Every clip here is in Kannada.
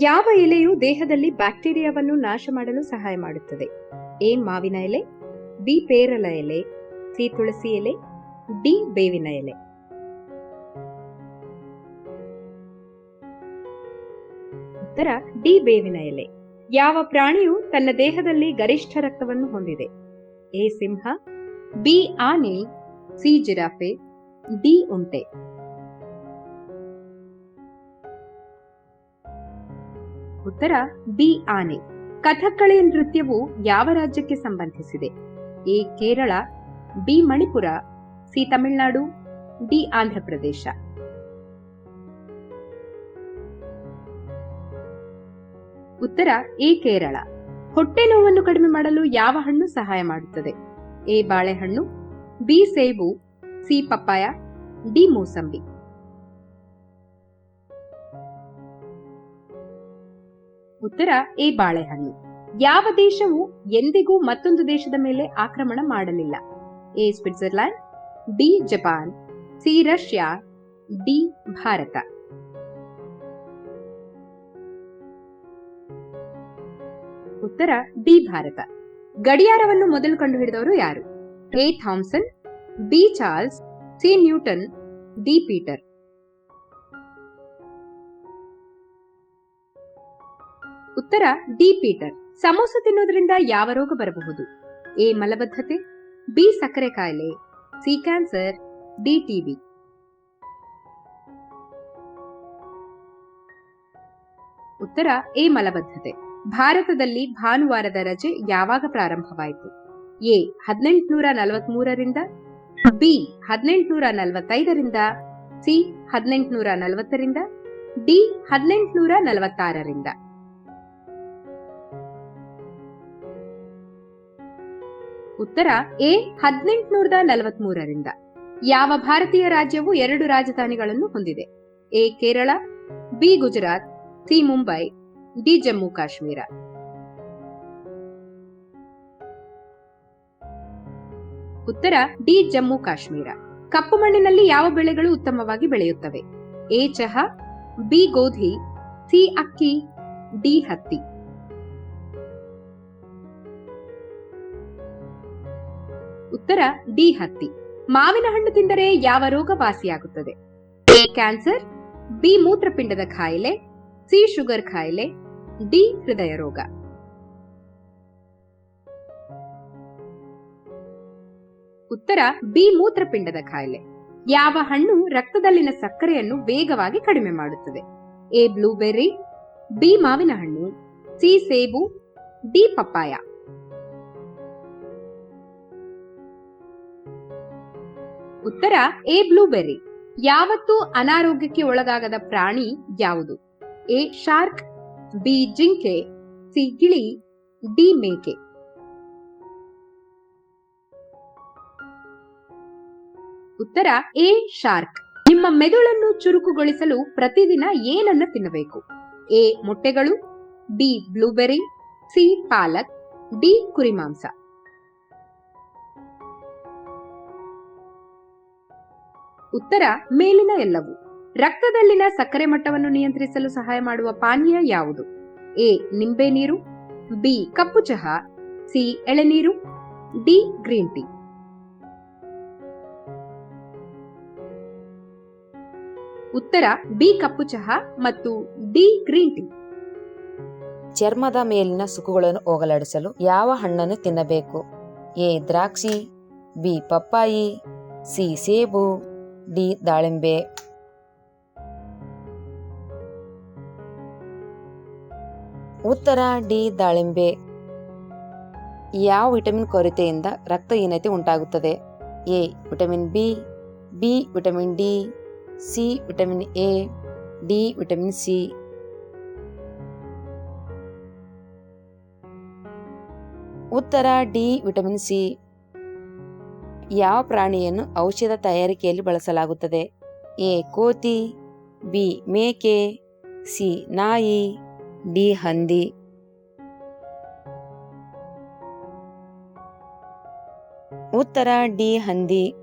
ಯಾವ ಎಲೆಯು ದೇಹದಲ್ಲಿ ಬ್ಯಾಕ್ಟೀರಿಯಾವನ್ನು ನಾಶ ಮಾಡಲು ಸಹಾಯ ಮಾಡುತ್ತದೆ? ಎ, ಮಾವಿನ ಎಲೆ, ಬಿ, ಪೇರಲ ಎಲೆ, ಸಿ, ತುಳಸಿ ಎಲೆ, ಡಿ, ಬೇವಿನ ಎಲೆ. ಉತ್ತರ, ಡಿ, ಬೇವಿನ ಎಲೆ. ಯಾವ ಪ್ರಾಣಿಯು ತನ್ನ ದೇಹದಲ್ಲಿ ಗರಿಷ್ಠ ರಕ್ತವನ್ನು ಹೊಂದಿದೆ? ಎ, ಸಿಂಹ, ಬಿ, ಆನೆ, ಸಿ, ಜಿರಾಫೆ, ಡಿ ಉಂಟೆ ಉತ್ತರ, ಬಿ ಆನೆ. ಕಥಕ್ಕಳಿ ನೃತ್ಯವು ಯಾವ ರಾಜ್ಯಕ್ಕೆ ಸಂಬಂಧಿಸಿದೆ? A, Kerala, B, Manipur, C, Tamil Nadu, D, Andhra Pradesh. ಉತ್ತರ, ಎ, ಕೇರಳ. ಹೊಟ್ಟೆ ನೋವನ್ನು ಕಡಿಮೆ ಮಾಡಲು ಯಾವ ಹಣ್ಣು ಸಹಾಯ ಮಾಡುತ್ತದೆ? ಎ, ಬಾಳೆಹಣ್ಣು, ಬಿ, ಸೇಬು, ಸಿ, ಪಪ್ಪಾಯ, ಡಿ, ಮೂಸಂಬಿ. ಉತ್ತರ ಎ ಬಾಳೆಹಣ್ಣು, ಯಾವ ದೇಶವು ಎಂದಿಗೂ ಮತ್ತೊಂದು ದೇಶದ ಮೇಲೆ ಆಕ್ರಮಣ ಮಾಡಲಿಲ್ಲ. A Switzerland, B Japan, C Russia, D Bharat. ಉತ್ತರ ಡಿ ಭಾರತ. ಗಡಿಯಾರವನ್ನು ಮೊದಲು ಕಂಡುಹಿಡಿದವರು ಯಾರು? A Thomson, B Charles, C Newton, D Peter. ಉತ್ತರ, ಡಿ ಪೀಟರ್. ಸಮೋಸ ತಿನ್ನೋದ್ರಿಂದ ಯಾವ ರೋಗ ಬರಬಹುದು? ಎ, ಮಲಬದ್ಧತೆ, ಬಿ, ಸಕ್ಕರೆ ಕಾಯಿಲೆ ಸಿ, ಕ್ಯಾನ್ಸರ್, ಡಿ ಟಿಬಿ ಉತ್ತರ, ಎ, ಮಲಬದ್ಧತೆ. ಭಾರತದಲ್ಲಿ ಭಾನುವಾರದ ರಜೆ ಯಾವಾಗ ಪ್ರಾರಂಭವಾಯಿತು? ಎ ಹದಿನೆಂಟುನೂರ ನಲವತ್ಮೂರರಿಂದ ಬಿ ಹದಿನೆಂಟುನೂರ ನಲವತ್ತೈದರಿಂದ ಸಿ ಹದಿನೆಂಟುನೂರ ನಲವತ್ತರಿಂದ ಡಿ ಹದಿನೆಂಟುನೂರ ನಲವತ್ತಾರರಿಂದ ಉತ್ತರ ಎ ಹದಿನೆಂಟುನೂರ ನಲವತ್ ಮೂರರಿಂದ ಯಾವ ಭಾರತೀಯ ರಾಜ್ಯವು ಎರಡು ರಾಜಧಾನಿಗಳನ್ನು ಹೊಂದಿದೆ? A, Kerala, B, Gujarat, C, Mumbai, D, Jammu Kashmir. ಉತ್ತರ ಡಿ, ಜಮ್ಮು ಕಾಶ್ಮೀರ. ಕಪ್ಪು ಮಣ್ಣಿನಲ್ಲಿ ಯಾವ ಬೆಳೆಗಳು ಉತ್ತಮವಾಗಿ ಬೆಳೆಯುತ್ತವೆ? ಎ, ಚಹಾ, ಬಿ, ಗೋಧಿ, ಸಿ, ಅಕ್ಕಿ, ಡಿ, ಹತ್ತಿ. ಉತ್ತರ ಡಿ ಹತ್ತಿ. ಮಾವಿನ ಹಣ್ಣು ತಿಂದರೆ ಯಾವ ರೋಗ ವಾಸಿಯಾಗುತ್ತದೆ ಎ ಕ್ಯಾನ್ಸರ್, ಬಿ ಮೂತ್ರಪಿಂಡದ ಕಾಯಿಲೆ ಸಿ ಶುಗರ್ ಕಾಯಿಲೆ ಡಿ ಹೃದಯ ರೋಗ. ಉತ್ತರ ಬಿ ಮೂತ್ರಪಿಂಡದ ಕಾಯಿಲೆ ಯಾವ ಹಣ್ಣು ರಕ್ತದಲ್ಲಿನ ಸಕ್ಕರೆಯನ್ನು ವೇಗವಾಗಿ ಕಡಿಮೆ ಮಾಡುತ್ತದೆ? ಎ ಬ್ಲೂಬೆರ್ರಿ, ಬಿ ಮಾವಿನ ಹಣ್ಣು, ಸಿ ಸೇಬು, ಡಿ ಪಪ್ಪಾಯ. ಉತ್ತರ, ಎ ಬ್ಲೂಬೆರ್ರಿ. ಯಾವತ್ತೂ ಅನಾರೋಗ್ಯಕ್ಕೆ ಒಳಗಾಗದ ಪ್ರಾಣಿ ಯಾವುದು? ಎ ಶಾರ್ಕ್, ಬಿ ಜಿಂಕೆ, ಸಿ ಗಿಳಿ ಡಿ ಮೇಕೆ. ಉತ್ತರ, ಎ ಶಾರ್ಕ್. ನಿಮ್ಮ ಮೆದುಳನ್ನು ಚುರುಕುಗೊಳಿಸಲು ಪ್ರತಿದಿನ ಏನನ್ನ ತಿನ್ನಬೇಕು? ಎ ಮೊಟ್ಟೆಗಳು, ಬಿ ಬ್ಲೂಬೆರಿ ಸಿ ಪಾಲಕ್, ಡಿ ಕುರಿಮಾಂಸ ಉತ್ತರ ಮೇಲಿನ ಎಲ್ಲವು. ರಕ್ತದಲ್ಲಿನ ಸಕ್ಕರೆ ಮಟ್ಟವನ್ನು ನಿಯಂತ್ರಿಸಲು ಸಹಾಯ ಮಾಡುವ ಪಾನೀಯ ಯಾವುದು? ಎ, ನಿಂಬೆ ನೀರು, ಬಿ, ಕಪ್ಪು ಚಹಾ, ಸಿ ಎಳೆನೀರು ಡಿ, ಗ್ರೀನ್ ಟೀ. ಉತ್ತರ, ಬಿ, ಕಪ್ಪು ಚಹಾ ಮತ್ತು ಡಿ, ಗ್ರೀನ್ ಟೀ. ಚರ್ಮದ ಮೇಲಿನ ಸುಕ್ಕುಗಳನ್ನು ಹೋಗಲಾಡಿಸಲು ಯಾವ ಹಣ್ಣನ್ನು ತಿನ್ನಬೇಕು? ಎ, ದ್ರಾಕ್ಷಿ, ಬಿ, ಪಪ್ಪಾಯಿ, ಸಿ, ಸೇಬು ಡಿ ದಾಳಿಂಬೆ. ಉತ್ತರ ಡಿ ದಾಳಿಂಬೆ. ಯಾವ ವಿಟಮಿನ್ ಕೊರತೆಯಿಂದ ರಕ್ತಹೀನತೆ ಉಂಟಾಗುತ್ತದೆ? A, vitamin B B vitamin D, C vitamin A, D vitamin C. ಉತ್ತರ ಡಿ ವಿಟಮಿನ್ ಸಿ. ಯಾವ ಪ್ರಾಣಿಯನ್ನು ಔಷಧ ತಯಾರಿಕೆಯಲ್ಲಿ ಬಳಸಲಾಗುತ್ತದೆ? ಎ. ಕೋತಿ, ಬಿ. ಮೇಕೆ, ಸಿ. ನಾಯಿ, ಡಿ. ಹಂದಿ. ಉತ್ತರ, ಡಿ. ಹಂದಿ.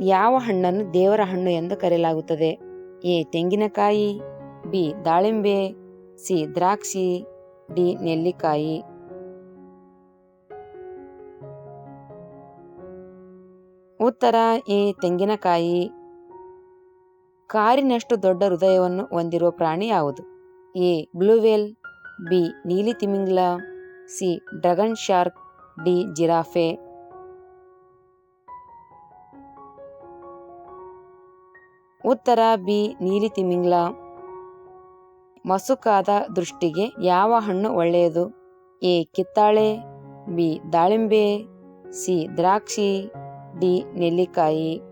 ಯಾವ ಹಣ್ಣನ್ನು ದೇವರ ಹಣ್ಣು ಎಂದು ಕರೆಯಲಾಗುತ್ತದೆ? ಎ. ತೆಂಗಿನಕಾಯಿ, ಬಿ. ದಾಳಿಂಬೆ, ಸಿ. ದ್ರಾಕ್ಷಿ, ಡಿ. ನೆಲ್ಲಿಕಾಯಿ. ಉತ್ತರ ಈ ತೆಂಗಿನಕಾಯಿ ಕಾರಿನಷ್ಟು ದೊಡ್ಡ ಹೃದಯವನ್ನು ಹೊಂದಿರುವ ಪ್ರಾಣಿ ಯಾವುದು? ಎ. Blue whale B. ನೀಲಿ ತಿಮಿಂಗ್ಲ, C. Dragon shark, D. Giraffe. ಉತ್ತರ, ಬಿ. ನೀಲಿ ತಿಮಿಂಗ್ಲ. ಮಸುಕಾದ ದೃಷ್ಟಿಗೆ ಯಾವ ಹಣ್ಣು ಒಳ್ಳೆಯದು? ಎ. ಕಿತ್ತಾಳೆ, ಬಿ. ದಾಳಿಂಬೆ, ಸಿ. ದ್ರಾಕ್ಷಿ. ಡಿ ನೆಲ್ಲಿಕಾಯಿ.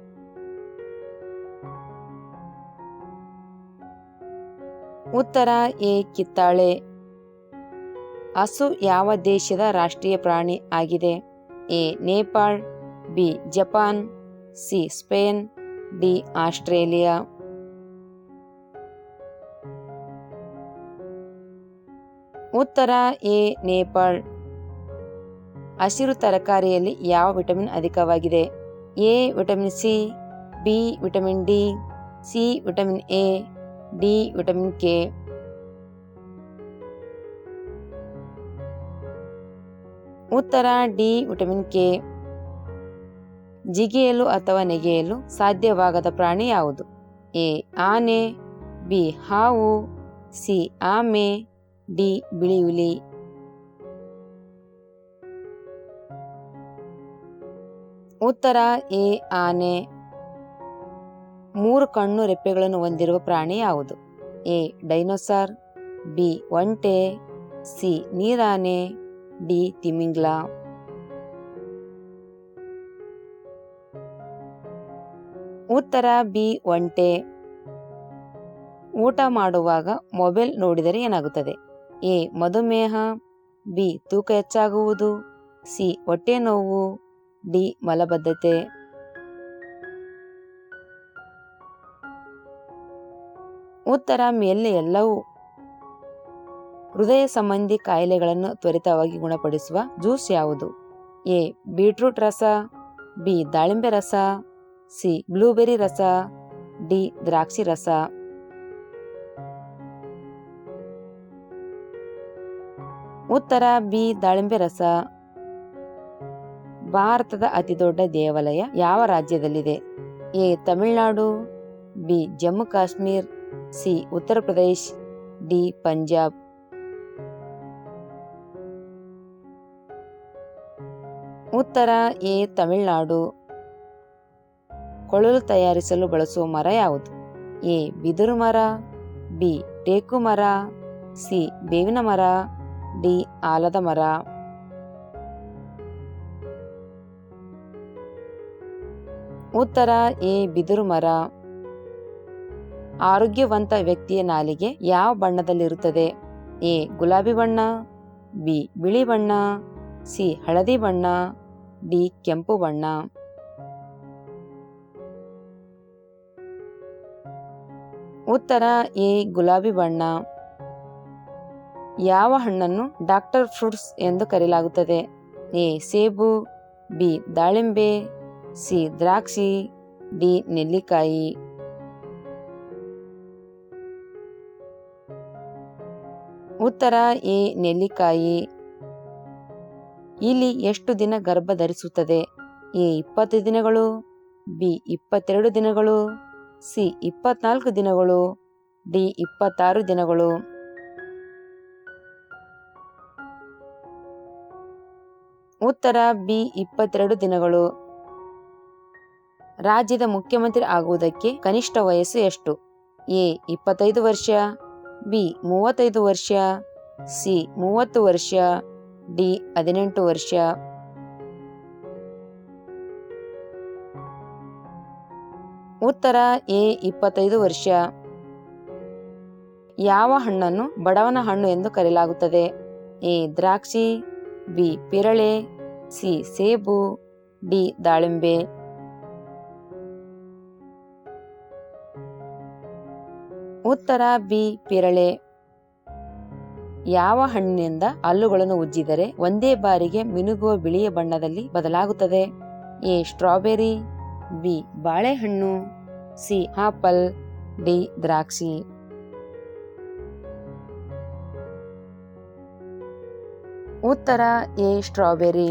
ಉತ್ತರ, ಎ, ಕಿತ್ತಾಳೆ. ಹಸು ಯಾವ ದೇಶದ ರಾಷ್ಟ್ರೀಯ ಪ್ರಾಣಿ ಆಗಿದೆ? A, Nepal, B, Japan, C, Spain, D, Australia. ಉತ್ತರ, ಎ, ನೇಪಾಳ್. ಹಸಿರು ತರಕಾರಿಯಲ್ಲಿ ಯಾವ ವಿಟಮಿನ್ ಅಧಿಕವಾಗಿದೆ? A, vitamin C, B, vitamin D, C, vitamin A, D, vitamin K. ಉತ್ತರ, ಡಿ, ವಿಟಮಿನ್ ಕೆ. ಜಿಗಿಯಲು ಅಥವಾ ನೆಗೆಯಲು ಸಾಧ್ಯವಾಗದ ಪ್ರಾಣಿ ಯಾವುದು? ಎ, ಆನೆ, ಬಿ, ಹಾವು, ಸಿ, ಆಮೆ, ಡಿ, ಬಿಳಿ ಹುಲಿ. ಉತ್ತರ ಎ, ಆನೆ. ಮೂರು ಕಣ್ಣು ರೆಪ್ಪೆಗಳನ್ನು ಹೊಂದಿರುವ ಪ್ರಾಣಿ ಯಾವುದು? ಎ, ಡೈನೋಸಾರ್, ಬಿ, ಒಂಟೆ, ಸಿ, ನೀರಾನೆ, ಡಿ, ತಿಮಿಂಗ್ಲ. ಉತ್ತರ ಬಿ, ಒಂಟೆ. ಊಟ ಮಾಡುವಾಗ ಮೊಬೈಲ್ ನೋಡಿದರೆ ಏನಾಗುತ್ತದೆ? ಎ, ಮಧುಮೇಹ, ಬಿ, ತೂಕ ಹೆಚ್ಚಾಗುವುದು, ಸಿ ಹೊಟ್ಟೆ ನೋವು ಡಿ ಮಲಬದ್ಧತೆ. ಉತ್ತರ ಮೇಲೆ ಎಲ್ಲವೂ ಹೃದಯ ಸಂಬಂಧಿ ಕಾಯಿಲೆಗಳನ್ನು ತ್ವರಿತವಾಗಿ ಗುಣಪಡಿಸುವ ಜ್ಯೂಸ್ ಯಾವುದು? ಎ, ಬೀಟ್ರೂಟ್ ರಸ, ಬಿ, ದಾಳಿಂಬೆ ರಸ, ಸಿ ಬ್ಲೂಬೆರಿ ರಸ, ಡಿ, ದ್ರಾಕ್ಷಿ ರಸ. ಉತ್ತರ, ಬಿ, ದಾಳಿಂಬೆ ರಸ. ಭಾರತದ ಅತಿದೊಡ್ಡ ದೇವಾಲಯ ಯಾವ ರಾಜ್ಯದಲ್ಲಿದೆ? A. Tamil Nadu, B. Jammu Kashmir, C. Uttar Pradesh, D. Punjab. ಉತ್ತರ, ಎ. ತಮಿಳುನಾಡು. ಕೊಳಲು ತಯಾರಿಸಲು ಬಳಸುವ ಮರ ಯಾವುದು? ಎ. ಬಿದಿರು ಮರ, ಬಿ. ಟೇಕು ಮರ, ಸಿ. ಬೇವಿನ ಮರ, ಡಿ. ಆಲದ ಮರ. ಉತ್ತರ ಎ, ಬಿದಿರು ಮರ. ಆರೋಗ್ಯವಂತ ವ್ಯಕ್ತಿಯ ನಾಲಿಗೆ ಯಾವ ಬಣ್ಣದಲ್ಲಿರುತ್ತದೆ? ಎ, ಗುಲಾಬಿ ಬಣ್ಣ, ಬಿ, ಬಿಳಿ ಬಣ್ಣ, ಸಿ, ಹಳದಿ ಬಣ್ಣ, ಡಿ, ಕೆಂಪು ಬಣ್ಣ. ಉತ್ತರ ಎ, ಗುಲಾಬಿ ಬಣ್ಣ. ಯಾವ ಹಣ್ಣನ್ನು ಡಾಕ್ಟರ್ ಫ್ರೂಟ್ಸ್ ಎಂದು ಕರೆಯಲಾಗುತ್ತದೆ? ಎ, ಸೇಬು, ಬಿ, ದಾಳಿಂಬೆ ಸಿ ದ್ರಾಕ್ಷಿ ಡಿ ನೆಲ್ಲಿಕಾಯಿ. ಉತ್ತರ, ಎ ನೆಲ್ಲಿಕಾಯಿ. ಇಲ್ಲಿ ಎಷ್ಟು ದಿನ ಗರ್ಭ ಧರಿಸುತ್ತದೆ? ಎ ಇಪ್ಪತ್ತು ದಿನಗಳು, ಬಿ ಇಪ್ಪತ್ತೆರಡು ದಿನಗಳು, ಸಿ ಇಪ್ಪತ್ನಾಲ್ಕು ದಿನಗಳು, ಡಿ ಇಪ್ಪತ್ತಾರು ದಿನಗಳು. ಉತ್ತರ, ಬಿ ಇಪ್ಪತ್ತೆರಡು ದಿನಗಳು. ರಾಜ್ಯದ ಮುಖ್ಯಮಂತ್ರಿ ಆಗುವುದಕ್ಕೆ ಕನಿಷ್ಠ ವಯಸ್ಸು ಎಷ್ಟು? ಎ, ಇಪ್ಪತ್ತೈದು ವರ್ಷ, ಬಿ, ಮೂವತ್ತೈದು ವರ್ಷ, ಸಿ, ಮೂವತ್ತು ವರ್ಷ, ಡಿ, ಹದಿನೆಂಟು ವರ್ಷ. ಉತ್ತರ, ಎ, ಇಪ್ಪತ್ತೈದು ವರ್ಷ. ಯಾವ ಹಣ್ಣನ್ನು ಬಡವನ ಹಣ್ಣು ಎಂದು ಕರೆಯಲಾಗುತ್ತದೆ? ಎ, ದ್ರಾಕ್ಷಿ, ಬಿ, ಪಿರಳೆ, ಸಿ, ಸೇಬು, ಡಿ, ದಾಳಿಂಬೆ. ಉತ್ತರ ಬಿ, ಪೇರಳೆ. ಯಾವ ಹಣ್ಣಿನಿಂದ ಹಲ್ಲುಗಳನ್ನು ಉಜ್ಜಿದರೆ ಒಂದೇ ಬಾರಿಗೆ ಮಿನುಗುವ ಬಿಳಿಯ ಬಣ್ಣದಲ್ಲಿ ಬದಲಾಗುತ್ತದೆ? ಎ, ಸ್ಟ್ರಾಬೆರಿ, ಬಿ, ಬಾಳೆಹಣ್ಣು, ಸಿ, ಆಪಲ್, ಡಿ, ದ್ರಾಕ್ಷಿ. ಉತ್ತರ ಎ, ಸ್ಟ್ರಾಬೆರಿ.